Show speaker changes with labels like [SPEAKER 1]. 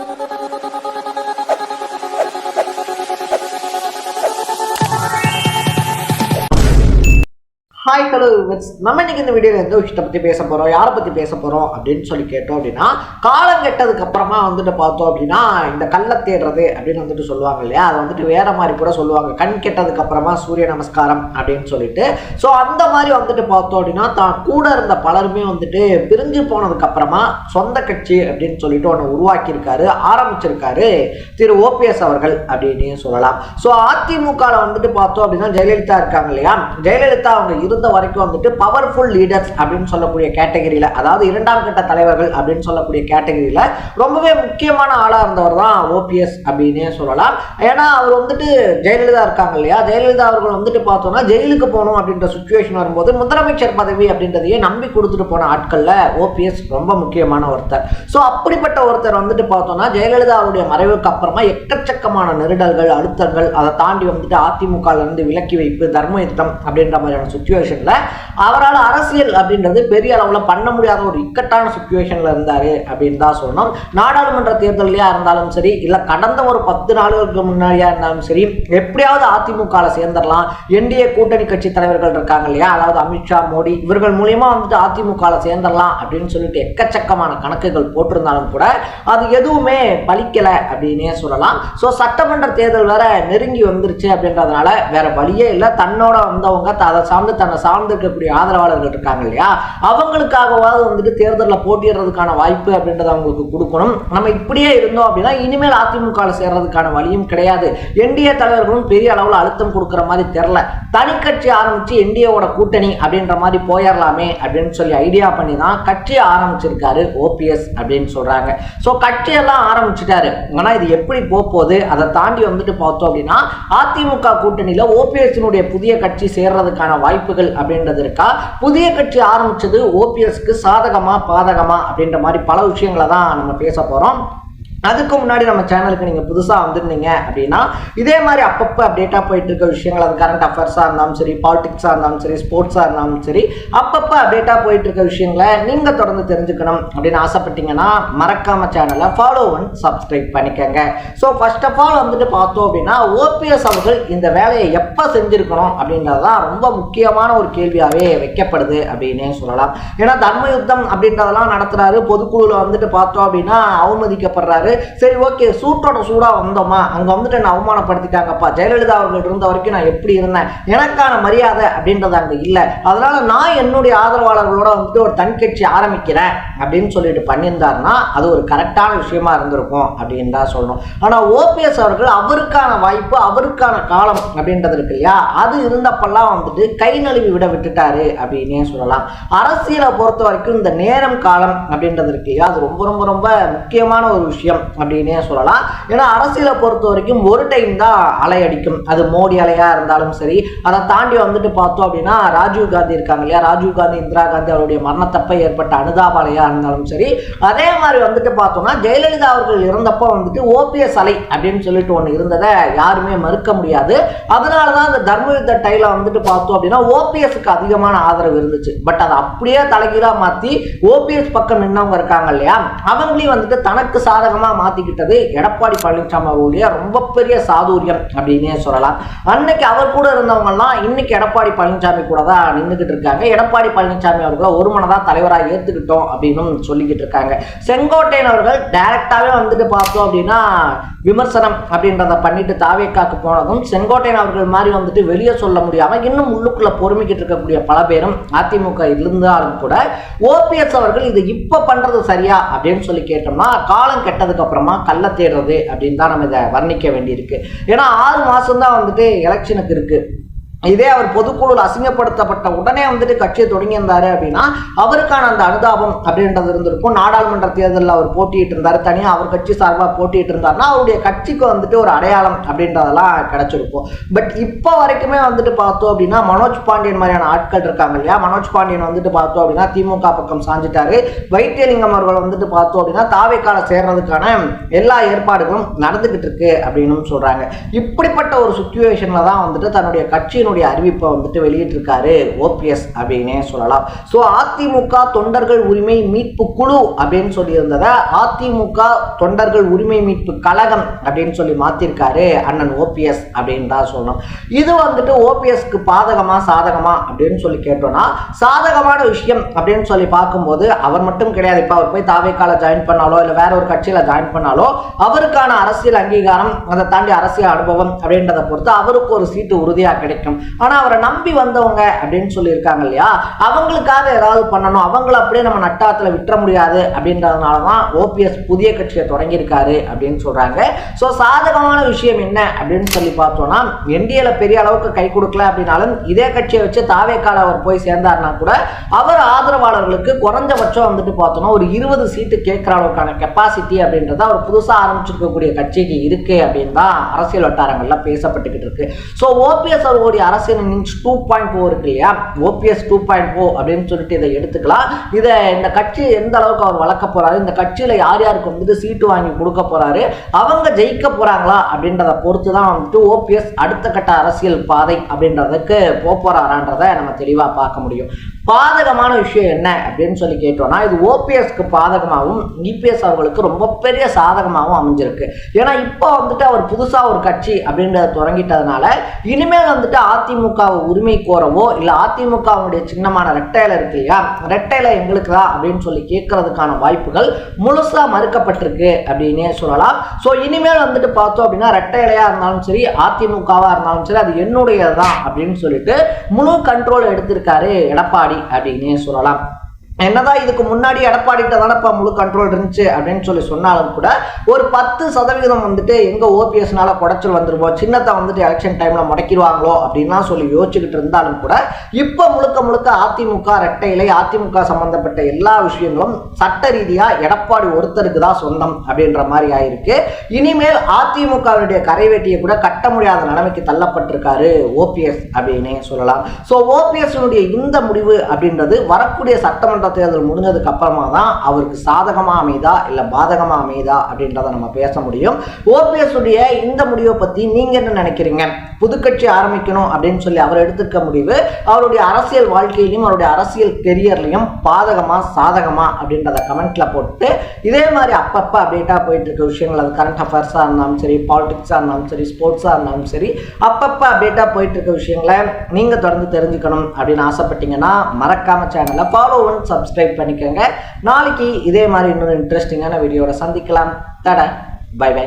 [SPEAKER 1] you. Hi hello நம்ம இன்னைக்கு இந்த வீடியோவில் எந்த விஷயத்தை பற்றி பேச போகிறோம் யாரை பற்றி பேச போகிறோம் அப்படின்னு சொல்லி கேட்டோம் அப்படின்னா காலம் கெட்டதுக்கு அப்புறமா வந்துட்டு பார்த்தோம் அப்படின்னா இந்த கல்லை தேடுறது அப்படின்னு வந்துட்டு சொல்லுவாங்க இல்லையா? அதை வந்துட்டு வேற மாதிரி கூட சொல்லுவாங்க. கண் கெட்டதுக்கு அப்புறமா சூரிய நமஸ்காரம் அப்படின்னு சொல்லிட்டு. ஸோ அந்த மாதிரி வந்துட்டு பார்த்தோம் அப்படின்னா தான் கூட இருந்த பலருமே வந்துட்டு பிரிஞ்சு போனதுக்கு அப்புறமா சொந்த கட்சி அப்படின்னு சொல்லிட்டு ஒன்று உருவாக்கியிருக்காரு ஆரம்பிச்சிருக்காரு திரு ஓபிஎஸ் அவர்கள் அப்படின்னு சொல்லலாம். ஸோ அதிமுகவில் வந்துட்டு பார்த்தோம் அப்படின்னா ஜெயலலிதா இருக்காங்க இல்லையா? ஜெயலலிதா அவங்க இருந்த வரைக்கும் வந்துட்டு பவர்ஃபுல் லீடர்ஸ் அப்படின்னு சொல்லக்கூடிய கேட்டகரியில் அதாவது இரண்டாம் கட்ட தலைவர்கள் அப்படின்னு சொல்லக்கூடிய கேட்டகரியில் ரொம்பவே முக்கியமான ஆளாக இருந்தவர் தான் ஓபிஎஸ் அப்படின்னே சொல்லலாம். ஏன்னா அவர் வந்துட்டு ஜெயலலிதா இருக்காங்க இல்லையா? ஜெயலலிதா அவர்கள் வந்துட்டு பார்த்தோம்னா ஜெயிலுக்கு போகணும் அப்படின்ற சுச்சுவேஷன் வரும்போது முதலமைச்சர் பதவி அப்படின்றதையே நம்பி கொடுத்துட்டு போன ஆட்களில் ஓபிஎஸ் ரொம்ப முக்கியமான ஒருத்தர். ஸோ அப்படிப்பட்ட ஒருத்தர் வந்துட்டு பார்த்தோம்னா ஜெயலலிதாவுடைய மறைவுக்கு அப்புறமா எக்கச்சக்கமான நெருடல்கள் அழுத்தங்கள் அதை தாண்டி வந்துட்டு அதிமுகவிலிருந்து விலக்கி வைப்பு தர்ம யுத்தம் அப்படின்ற மாதிரியான சுச்சுவேஷன் சுச்சுவேஷனில் அவரால் அரசியல் அப்படின்றது பெரிய அளவில் பண்ண முடியாத ஒரு இக்கட்டான சுச்சுவேஷனில் இருந்தார் அப்படின்னு தான் சொல்லணும். நாடாளுமன்ற தேர்தலையாக இருந்தாலும் சரி இல்லை கடந்த ஒரு பத்து நாளுகளுக்கு முன்னாடியா இருந்தாலும் சரி எப்படியாவது அதிமுகவில் சேர்ந்துடலாம். என்டிஏ கூட்டணி கட்சி தலைவர்கள் இருக்காங்க இல்லையா? அதாவது அமித்ஷா மோடி இவர்கள் மூலியமா வந்துட்டு அதிமுகவில் சேர்ந்துடலாம் அப்படின்னு சொல்லிட்டு எக்கச்சக்கமான கணக்குகள் போட்டிருந்தாலும் கூட அது எதுவுமே பலிக்கலை அப்படின்னே சொல்லலாம். ஸோ சட்டமன்ற தேர்தல் வேற நெருங்கி வந்துருச்சு அப்படின்றதுனால வேற வழியே இல்லை. தன்னோட வந்தவங்க அதை சார்ந்து தன்னை சார்ந்து சார்ந்திருக்கக்கூடிய ஆதரவாளர்கள் இருக்காங்க இல்லையா? அவங்களுக்காகவாவது வந்துட்டு தேர்தலில் போட்டியிடுறதுக்கான வாய்ப்பு அப்படின்றத அவங்களுக்கு கொடுக்கணும். நம்ம இப்படியே இருந்தோம் அப்படின்னா இனிமேல் அதிமுகவில் சேர்றதுக்கான வழியும் கிடையாது. என்டிஏ தலைவர்களும் பெரிய அளவில் அழுத்தம் கொடுக்குற மாதிரி தெரில கட்சி ஆரம்பிச்சு என்டிஏவோட கூட்டணி அப்படின்ற மாதிரி போயிடலாமே அப்படின்னு சொல்லி ஐடியா பண்ணி தான் கட்சி ஆரம்பிச்சிருக்காரு ஓபிஎஸ் அப்படின்னு சொல்றாங்க. ஸோ கட்சியெல்லாம் ஆரம்பிச்சிட்டாரு. ஆனால் இது எப்படி போகுது அதை தாண்டி வந்துட்டு பார்த்தோம் அப்படின்னா அதிமுக கூட்டணியில் ஓபிஎஸ்னுடைய புதிய கட்சி சேர்றதுக்கான வாய்ப்புகள் அப்படின்றது இருக்கா புதிய கட்சி ஆரம்பிச்சது ஓபிஎஸ்க்கு சாதகமா பாதகமா அப்படின்ற மாதிரி பல விஷயங்களை தான் நம்ம பேச போறோம். அதுக்கு முன்னாடி நம்ம சேனலுக்கு நீங்கள் புதுசாக வந்திருந்தீங்க அப்படின்னா இதே மாதிரி அப்பப்போ அப்டேட்டாக போயிட்டு இருக்க விஷயங்கள் அது கரண்ட் அஃபேர்ஸாக இருந்தாலும் சரி பாலிடிக்ஸாக இருந்தாலும் சரி ஸ்போர்ட்ஸாக இருந்தாலும் சரி அப்பப்போ அப்டேட்டாக போயிட்டு இருக்க விஷயங்களை நீங்கள் தொடர்ந்து தெரிஞ்சுக்கணும் அப்படின்னு ஆசைப்பட்டீங்கன்னா மறக்காம சேனலை ஃபாலோ ஒன் சப்ஸ்கிரைப் பண்ணிக்கோங்க. ஸோ ஃபர்ஸ்ட் ஆஃப் ஆல் வந்துட்டு பார்த்தோம் அப்படின்னா ஓபிஎஸ் அவர்கள் இந்த வேலையை எப்போ செஞ்சுருக்கணும் அப்படின்றது தான் ரொம்ப முக்கியமான ஒரு கேள்வியாகவே வைக்கப்படுது அப்படின்னே சொல்லலாம். ஏன்னா தர்ம யுத்தம் அப்படின்றதெல்லாம் நடத்துகிறாரு பொதுக்குழுவில் வந்துட்டு பார்த்தோம் அப்படின்னா அவமதிக்கப்படுறாரு சரி ஓகே சூட்டோட சூடாக வந்தோமா? அங்கே வந்துட்டு என்னை அவமானப்படுத்திட்டாங்கப்பா. ஜெயலலிதா அவர்கள் இருந்த வரைக்கும் நான் எப்படி இருந்தேன்? எனக்கான மரியாதை அப்படின்றது அங்கே இல்லை. அதனால் நான் என்னுடைய ஆதரவாளர்களோட வந்துட்டு ஒரு தன்கட்சி ஆரம்பிக்கிறேன் அப்படின்னு சொல்லிட்டு பண்ணியிருந்தாருன்னா அது ஒரு கரெக்டான விஷயமா இருந்திருக்கும் அப்படின்னு தான் சொல்லணும். ஆனால் ஓபிஎஸ் அவர்கள் அவருக்கான வாய்ப்பு அவருக்கான காலம் அப்படின்றது இருக்கு இல்லையா? அது இருந்தப்பெல்லாம் வந்துட்டு கை நழுவி விட விட்டுட்டாரு அப்படின்னே சொல்லலாம். அரசியலை பொறுத்த வரைக்கும் இந்த நேரம் காலம் அப்படின்றது இருக்கு இல்லையா? அது ரொம்ப ரொம்ப ரொம்ப முக்கியமான ஒரு விஷயம். அப்படின்னே சொல்லலாம். ஏன்னா அரசியலை பொறுத்த வரைக்கும் ஒரு டைம் தான் அலை அடிக்கும். அது மோடி அலையா இருந்தாலும் சரி அதை தாண்டி வந்துட்டு பார்த்தோம் அப்படின்னா ராஜீவ் காந்தி இருக்காங்க இல்லையா? ராஜீவ் காந்தி இந்திரா காந்தி அவருடைய மரணத்தப்ப ஏற்பட்ட அனுதாப அலையா இருந்தாலும் சரி அதே மாதிரி வந்துட்டு பார்த்தோம்னா ஜெயலலிதா அவர்கள் இருந்தப்போ வந்துட்டு ஓபிஎஸ் அலை அப்படின்னு சொல்லிட்டு ஒன்று இருந்ததை யாருமே மறுக்க முடியாது. அதனால தான் அந்த தர்ம யுத்த டைல வந்துட்டு பார்த்தோம் அப்படின்னா ஓபிஎஸ்க்கு அதிகமான ஆதரவு இருந்துச்சு. பட் அதை அப்படியே தலைகீழாக மாற்றி ஓபிஎஸ் பக்கம் நின்னவங்க இருக்காங்க இல்லையா? அவங்களையும் வந்துட்டு தனக்கு சாதகமாக மாற்றிக்கிட்டது எடப்பாடி பழனிசாமி அவர்களுடைய ரொம்ப பெரிய சாதுரியம் அப்படின்னே சொல்லலாம். அன்னைக்கு அவர் கூட இருந்தவங்கலாம் இன்னைக்கு எடப்பாடி பழனிசாமி கூட தான் நின்றுக்கிட்டு இருக்காங்க. எடப்பாடி பழனிசாமி அவர்களை ஒரு மனதாக தலைவராக ஏற்றுக்கிட்டோம் அப்படின்னு சொல்லிக்கிட்டு இருக்காங்க. செங்கோட்டையன் அவர்கள் டைரக்டாகவே வந்துட்டு பார்த்தோம் அப்படின்னா விமர்சனம் அப்படின்றத பண்ணிட்டு தாவேக்காக்கு போனதும் செங்கோட்டையன் அவர்கள் மாதிரி வந்துட்டு வெளியே சொல்ல முடியாமல் இன்னும் உள்ளுக்குள்ளே பொறுமிக்கிட்டு இருக்கக்கூடிய பல பேரும் அதிமுக இருந்தாலும் கூட ஓபிஎஸ் அவர்கள் இது இப்ப பண்றது சரியா அப்படின்னு சொல்லி கேட்டோம்னா காலம் கெட்டது அப்புறமா கள்ள தேடுறது அப்படின்னு தான் நம்ம இதை வர்ணிக்க வேண்டியிருக்கு. ஏன்னா ஆறு மாசம் தான் வந்துட்டு எலெக்ஷனுக்கு இருக்கு. இதே அவர் பொதுக்குழுவில் அசிங்கப்படுத்தப்பட்ட உடனே வந்துட்டு கட்சியை தொடங்கியிருந்தாரு அப்படின்னா அவருக்கான அந்த அனுதாபம் அப்படின்றது இருந்திருக்கும். நாடாளுமன்ற தேர்தலில் அவர் போட்டிட்டு இருந்தார் தனியாக அவர் கட்சி சார்பாக போட்டிட்டு இருந்தார்னா அவருடைய கட்சிக்கு வந்துட்டு ஒரு அடையாளம் அப்படின்றதெல்லாம் கிடைச்சிருக்கும். பட் இப்போ வரைக்குமே வந்துட்டு பார்த்தோம் அப்படின்னா மனோஜ் பாண்டியன் மாதிரியான ஆட்கள் இருக்காங்க இல்லையா? மனோஜ் பாண்டியன் வந்துட்டு பார்த்தோம் அப்படின்னா திமுக பக்கம் சாஞ்சிட்டாரு. வைத்தியலிங்கம் அவர்கள் வந்துட்டு பார்த்தோம் அப்படின்னா தாவைக்கால சேர்றதுக்கான எல்லா ஏற்பாடுகளும் நடந்துகிட்டு இருக்கு அப்படின்னு சொல்றாங்க. இப்படிப்பட்ட ஒரு சுச்சுவேஷன்ல தான் வந்துட்டு தன்னுடைய கட்சியினுடைய தன்னுடைய அறிவிப்பை வந்துட்டு வெளியிட்டிருக்காரு ஓபிஎஸ் அப்படின்னே சொல்லலாம். ஸோ அதிமுக தொண்டர்கள் உரிமை மீட்பு குழு அப்படின்னு சொல்லியிருந்ததை அதிமுக தொண்டர்கள் உரிமை மீட்பு கழகம் அப்படின்னு சொல்லி மாத்திருக்காரு அண்ணன் ஓபிஎஸ் அப்படின்னு தான் சொல்லணும். இது வந்துட்டு ஓபிஎஸ்க்கு பாதகமா சாதகமா அப்படின்னு சொல்லி கேட்டோம்னா சாதகமான விஷயம் அப்படின்னு சொல்லி பார்க்கும்போது அவர் மட்டும் கிடையாது. இப்போ அவர் போய் தாவேக்கால ஜாயின் பண்ணாலோ இல்லை வேற ஒரு கட்சியில் ஜாயின் பண்ணாலோ அவருக்கான அரசியல் அங்கீகாரம் அதை தாண்டி அரசியல் அனுபவம் அப்படின்றத பொறுத்து அவருக்கு ஒரு சீட்டு உறுதியாக கிடைக்கும். ஆனால் அவரை நம்பி வந்தவங்க அப்படின்னு சொல்லியிருக்காங்க இல்லையா? அவங்களுக்காக ஏதாவது பண்ணணும். அவங்கள அப்படியே நம்ம நட்டாத்துல விட்டுற முடியாது அப்படின்றதுனால தான் ஓபிஎஸ் புதிய கட்சியை தொடங்கியிருக்காரு அப்படின்னு சொல்றாங்க. ஸோ சாதகமான விஷயம் என்ன அப்படின்னு சொல்லி பார்த்தோம்னா என்டிஏல பெரிய அளவுக்கு கை கொடுக்கல அப்படின்னாலும் இதே கட்சியை வச்சு தாவேக்கால அவர் போய் சேர்ந்தாருன்னா கூட அவர் ஆதரவாளர்களுக்கு குறைஞ்சபட்சம் வந்துட்டு பார்த்தோம்னா ஒரு இருபது சீட்டு கேட்குற அளவுக்கான கெப்பாசிட்டி அப்படின்றத அவர் புதுசாக ஆரம்பிச்சிருக்கக்கூடிய கட்சிக்கு இருக்கு அப்படின்னு தான் அரசியல் வட்டாரங்கள்ல பேசப்பட்டுக்கிட்டு இருக்கு. ஸோ ஓபிஎஸ் அவர்களுடைய அரசியல் இன்னிங்ஸ் டூ பாயிண்ட் ஃபோர் இருக்கு இல்லையா? ஓபிஎஸ் டூ பாயிண்ட் ஃபோர் அப்படின்னு சொல்லிட்டு இதை எடுத்துக்கலாம். இதை இந்த கட்சி எந்த அளவுக்கு அவர் வளர்க்க போறாரு? இந்த கட்சியில் யார் யாருக்கு வந்துட்டு சீட்டு வாங்கி கொடுக்க போறாரு? அவங்க ஜெயிக்க போறாங்களா அப்படின்றத பொறுத்து தான் வந்துட்டு ஓபிஎஸ் அடுத்த கட்ட அரசியல் பாதை அப்படின்றதுக்கு போக போறாரான்றதை நம்ம தெளிவாக பார்க்க முடியும். பாதகமான விஷயம் என்ன அப்படின்னு சொல்லி கேட்டோம்னா இது ஓபிஎஸ்க்கு பாதகமாகவும் இபிஎஸ் அவர்களுக்கு ரொம்ப பெரிய சாதகமாகவும் அமைஞ்சிருக்கு. ஏன்னா இப்போ வந்துட்டு அவர் புதுசாக ஒரு கட்சி அப்படின்றத தொடங்கிட்டதுனால இனிமேல் வந்துட்டு அதிமுகவை உரிமை கோரவோ இல்லை அதிமுகவுடைய சின்னமான ரெட்டையில இருக்கு இல்லையா ரெட்டையில எங்களுக்கு தான் அப்படின்னு சொல்லி கேட்கறதுக்கான வாய்ப்புகள் முழுசாக மறுக்கப்பட்டிருக்கு அப்படின்னே சொல்லலாம். ஸோ இனிமேல் வந்துட்டு பார்த்தோம் அப்படின்னா ரெட்டையிலையாக இருந்தாலும் சரி அதிமுகவாக இருந்தாலும் சரி அது என்னுடையது தான் அப்படின்னு சொல்லிட்டு முழு கண்ட்ரோல் எடுத்திருக்காரு எடப்பாடி அப்படின்னே சொல்லலாம் என்னதான் இதுக்கு முன்னாடி எடப்பாடிட்ட தானப்பா முழு கண்ட்ரோல் இருந்துச்சு அப்படின்னு சொல்லி சொன்னாலும் கூட ஒரு பத்து சதவீதம் வந்துட்டு எங்கே ஓபிஎஸ்னால குடைச்சல் வந்துருமோ சின்னத்தை வந்துட்டு எலெக்ஷன் டைமில் முடக்கிடுவாங்களோ அப்படின்லாம் சொல்லி யோசிச்சுக்கிட்டு இருந்தாலும் கூட இப்போ முழுக்க முழுக்க அதிமுக ரெட்டை இலை அதிமுக சம்பந்தப்பட்ட எல்லா விஷயங்களும் சட்ட ரீதியாக எடப்பாடி ஒருத்தருக்கு தான் சொந்தம் அப்படின்ற மாதிரி ஆயிருக்கு. இனிமேல் அதிமுகவுடைய கரைவேட்டியை கூட கட்ட முடியாத நிலைமைக்கு தள்ளப்பட்டிருக்காரு ஓபிஎஸ் அப்படின்னே சொல்லலாம். ஸோ ஓபிஎஸ்னுடைய இந்த முடிவு அப்படின்றது வரக்கூடிய சட்டமன்ற சட்டமன்ற தேர்தல் முடிஞ்சதுக்கு அப்புறமா தான் அவருக்கு சாதகமா அமைதா இல்லை பாதகமா அமைதா அப்படின்றத நம்ம பேச முடியும். ஓபிஎஸ் உடைய இந்த முடிவை பத்தி நீங்க என்ன நினைக்கிறீங்க? புதுக்கட்சி ஆரம்பிக்கணும் அப்படின்னு சொல்லி அவர் எடுத்துக்க முடிவு அவருடைய அரசியல் வாழ்க்கையிலையும் அவருடைய அரசியல் கெரியர்லையும் பாதகமா சாதகமா அப்படின்றத கமெண்ட்ல போட்டு இதே மாதிரி அப்பப்போ அப்டேட்டா போயிட்டு இருக்க விஷயங்கள் அது கரண்ட் அஃபேர்ஸாக இருந்தாலும் சரி பாலிடிக்ஸாக இருந்தாலும் சரி ஸ்போர்ட்ஸா இருந்தாலும் சரி அப்பப்போ அப்டேட்டா போயிட்டு இருக்க விஷயங்களை நீங்க தொடர்ந்து தெரிஞ்சுக்கணும் அப்படின்னு ஆசைப்பட்டீங்கன்னா மறக்காம சேனலை ஃபாலோ ஒன் சப்ஸ்கிரைப் பண்ணிக்கோங்க. நாளைக்கு இதே மாதிரி இன்னொரு இன்ட்ரெஸ்டிங்கான வீடியோட சந்திக்கலாம். தட பை பை